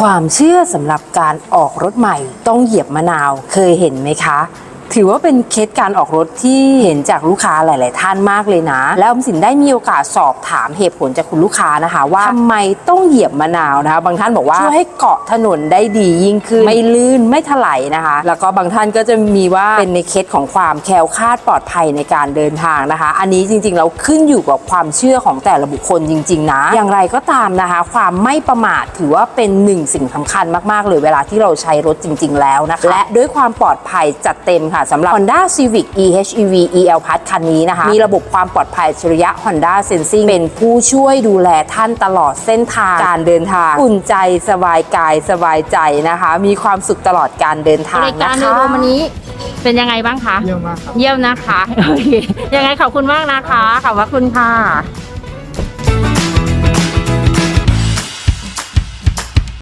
ความเชื่อสำหรับการออกรถใหม่ต้องเหยียบมะนาวเคยเห็นไหมคะ ถือว่าเป็นเคสการออกรถที่เห็นจากลูกค้าหลาย ๆ ท่านมากเลยนะ แล้วออมสินได้มีโอกาสสอบถามเหตุผลจากคุณลูกค้านะคะ ว่าทำไมต้องเหยียบมะนาวนะคะ บางท่านบอกว่าช่วยให้เกาะถนนได้ดียิ่งขึ้นไม่ลื่นไม่ถลายนะคะ แล้วก็บางท่านก็จะมีว่าเป็นในเคสของความแคล้วคลาดปลอดภัยในการเดินทางนะคะ อันนี้จริง ๆ เราขึ้นอยู่กับความเชื่อของแต่ละบุคคลจริง ๆ นะ อย่างไรก็ตามนะคะ ความไม่ประมาทถือว่าเป็นหนึ่งสิ่งสำคัญมาก ๆ เลยเวลาที่เราใช้รถจริง ๆ แล้วนะคะและด้วยความปลอดภัยจัดเต็มค่ะสำหรับ Honda Civic eHEV EL Plus คันนี้นะคะ มีระบบความปลอดภัยอัจฉริยะ Honda Sensing เป็นผู้ช่วยดูแลท่านตลอดเส้นทางการเดินทางอุ่นใจสบายกายสบายใจนะคะ มีความสุขตลอดการเดินทางบริการนะโดคะยรวมวันนี้เป็นยังไงบ้างคะ เยี่ยมมากครับเยี่ยมนะคะโอเคยังไงขอบคุณมากนะคะ ขอบพระคุณค่ะ